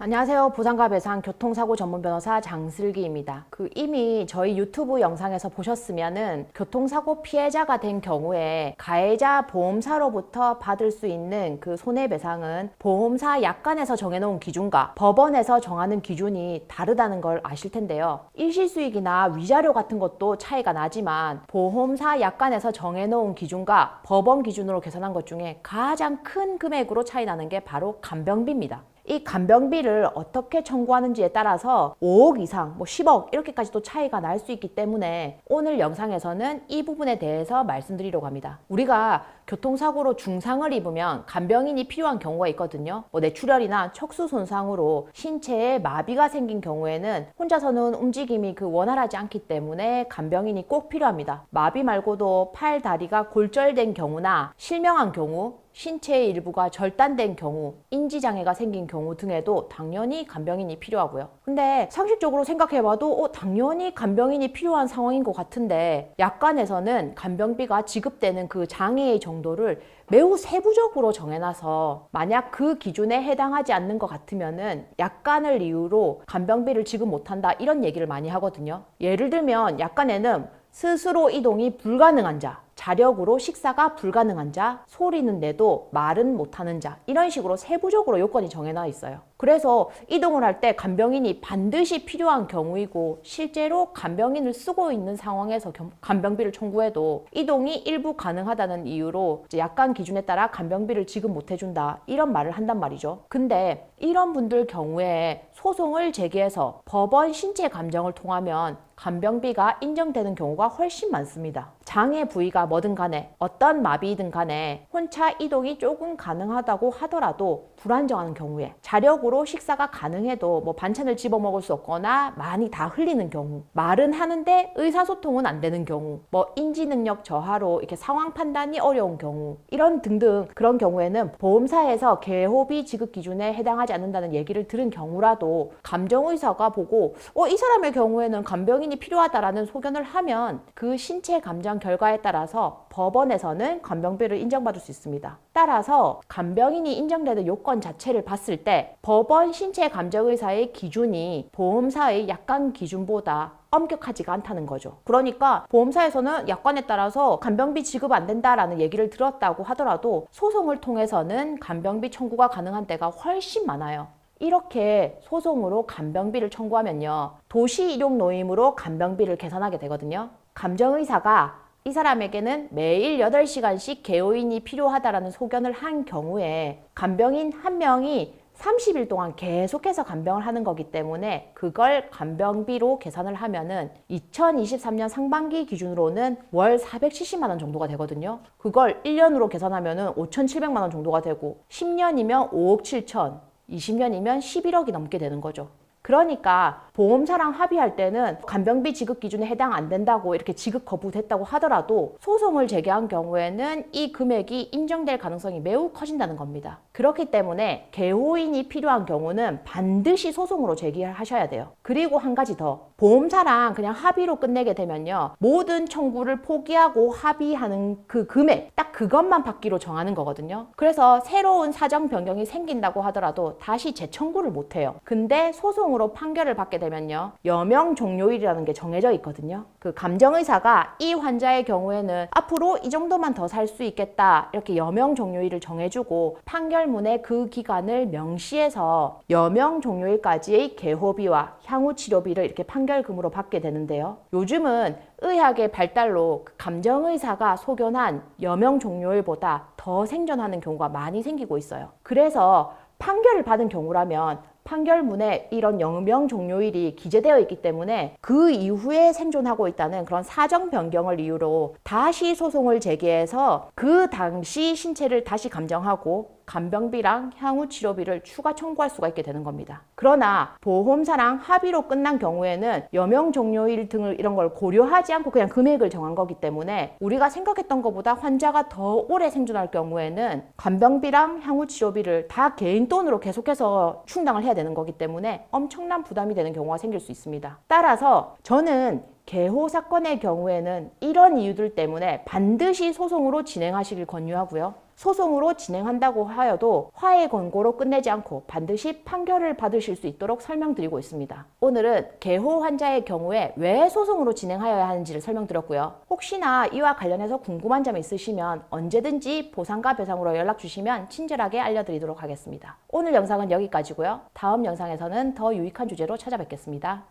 안녕하세요. 보상가 배상 교통사고 전문 변호사 장슬기입니다. 그 이미 저희 유튜브 영상에서 보셨으면은 교통사고 피해자가 된 경우에 가해자 보험사로부터 받을 수 있는 그 손해배상은 보험사 약관에서 정해놓은 기준과 법원에서 정하는 기준이 다르다는 걸 아실 텐데요. 일시수익이나 위자료 같은 것도 차이가 나지만 보험사 약관에서 정해놓은 기준과 법원 기준으로 계산한 것 중에 가장 큰 금액으로 차이 나는 게 바로 간병비입니다. 이 간병비를 어떻게 청구하는지에 따라서 5억 이상, 뭐 10억 이렇게까지 도 차이가 날 수 있기 때문에 오늘 영상에서는 이 부분에 대해서 말씀드리려고 합니다. 우리가 교통사고로 중상을 입으면 간병인이 필요한 경우가 있거든요. 뭐 뇌출혈이나 척수 손상으로 신체에 마비가 생긴 경우에는 혼자서는 움직임이 그 원활하지 않기 때문에 간병인이 꼭 필요합니다. 마비 말고도 팔, 다리가 골절된 경우나 실명한 경우 신체의 일부가 절단된 경우, 인지장애가 생긴 경우 등에도 당연히 간병인이 필요하고요. 근데 상식적으로 생각해봐도 어, 당연히 간병인이 필요한 상황인 것 같은데 약관에서는 간병비가 지급되는 그 장애의 정도 를 매우 세부적으로 정해놔서 만약 그 기준에 해당하지 않는 것 같으면은 약관을 이유로 간병비를 지급 못한다 이런 얘기를 많이 하거든요. 예를 들면 약관에는 스스로 이동이 불가능한 자, 자력으로 식사가 불가능한 자, 소리는 내도 말은 못하는 자 이런 식으로 세부적으로 요건이 정해놔 있어요. 그래서 이동을 할 때 간병인이 반드시 필요한 경우이고 실제로 간병인을 쓰고 있는 상황에서 겸- 간병비를 청구해도 이동이 일부 가능하다는 이유로 약관 기준에 따라 간병비를 지급 못 해준다 이런 말을 한단 말이죠. 근데 이런 분들 경우에 소송을 제기해서 법원 신체 감정을 통하면 간병비가 인정되는 경우가 훨씬 많습니다. 장애 부위가 뭐든 간에 어떤 마비든 간에 혼차 이동이 조금 가능하다고 하더라도 불안정한 경우에 자력으로 식사가 가능해도 뭐 반찬을 집어 먹을 수 없거나 많이 다 흘리는 경우 말은 하는데 의사소통은 안 되는 경우 뭐 인지 능력 저하로 이렇게 상황 판단이 어려운 경우 이런 등등 그런 경우에는 보험사에서 개호비 지급 기준에 해당하지 않는다는 얘기를 들은 경우라도 감정의사가 보고 어 이 사람의 경우에는 간병인이 필요하다라는 소견을 하면 그 신체 감정 결과에 따라서 법원에서는 간병비를 인정받을 수 있습니다. 따라서 간병인이 인정되는 요건 자체를 봤을 때 법원 신체 감정의사의 기준이 보험사의 약관 기준보다 엄격하지가 않다는 거죠. 그러니까 보험사에서는 약관에 따라서 간병비 지급 안 된다라는 얘기를 들었다고 하더라도 소송을 통해서는 간병비 청구가 가능한 때가 훨씬 많아요. 이렇게 소송으로 간병비를 청구하면요. 도시 일용 노임으로 간병비를 계산하게 되거든요. 감정의사가 이 사람에게는 매일 8시간씩 개호인이 필요하다라는 소견을 한 경우에 간병인 한 명이 30일 동안 계속해서 간병을 하는 거기 때문에 그걸 간병비로 계산을 하면은 2023년 상반기 기준으로는 월 470만 원 정도가 되거든요. 그걸 1년으로 계산하면은 5,700만 원 정도가 되고 10년이면 5억 7천, 20년이면 11억이 넘게 되는 거죠. 그러니까 보험사랑 합의할 때는 간병비 지급 기준에 해당 안 된다고 이렇게 지급 거부됐다고 하더라도 소송을 제기한 경우에는 이 금액이 인정될 가능성이 매우 커진다는 겁니다. 그렇기 때문에 개호인이 필요한 경우는 반드시 소송으로 제기하셔야 돼요. 그리고 한 가지 더. 보험사랑 그냥 합의로 끝내게 되면요. 모든 청구를 포기하고 합의하는 그 금액, 딱 그것만 받기로 정하는 거거든요. 그래서 새로운 사정 변경이 생긴다고 하더라도 다시 재청구를 못 해요. 근데 소송으로 판결을 받게 되면요. 여명 종료일이라는 게 정해져 있거든요. 그 감정의사가 이 환자의 경우에는 앞으로 이 정도만 더 살 수 있겠다. 이렇게 여명 종료일을 정해주고 판결 문에 그 기간을 명시해서 여명 종료일까지의 개호비와 향후 치료비를 이렇게 판결금으로 받게 되는데요. 요즘은 의학의 발달로 그 감정의사가 소견한 여명 종료일보다 더 생존하는 경우가 많이 생기고 있어요. 그래서 판결을 받은 경우라면 판결문에 이런 영명 종료일이 기재되어 있기 때문에 그 이후에 생존하고 있다는 그런 사정 변경을 이유로 다시 소송을 제기해서 그 당시 신체를 다시 감정하고 간병비랑 향후 치료비를 추가 청구할 수가 있게 되는 겁니다. 그러나 보험사랑 합의로 끝난 경우에는 여명 종료일 등을 이런 걸 고려하지 않고 그냥 금액을 정한 거기 때문에 우리가 생각했던 것보다 환자가 더 오래 생존할 경우에는 간병비랑 향후 치료비를 다 개인 돈으로 계속해서 충당을 해야 되는 거기 때문에 엄청난 부담이 되는 경우가 생길 수 있습니다. 따라서 저는 개호 사건의 경우에는 이런 이유들 때문에 반드시 소송으로 진행하시길 권유하고요. 소송으로 진행한다고 하여도 화해 권고로 끝내지 않고 반드시 판결을 받으실 수 있도록 설명드리고 있습니다. 오늘은 개호 환자의 경우에 왜 소송으로 진행하여야 하는지를 설명드렸고요. 혹시나 이와 관련해서 궁금한 점이 있으시면 언제든지 보상과 배상으로 연락 주시면 친절하게 알려드리도록 하겠습니다. 오늘 영상은 여기까지고요. 다음 영상에서는 더 유익한 주제로 찾아뵙겠습니다.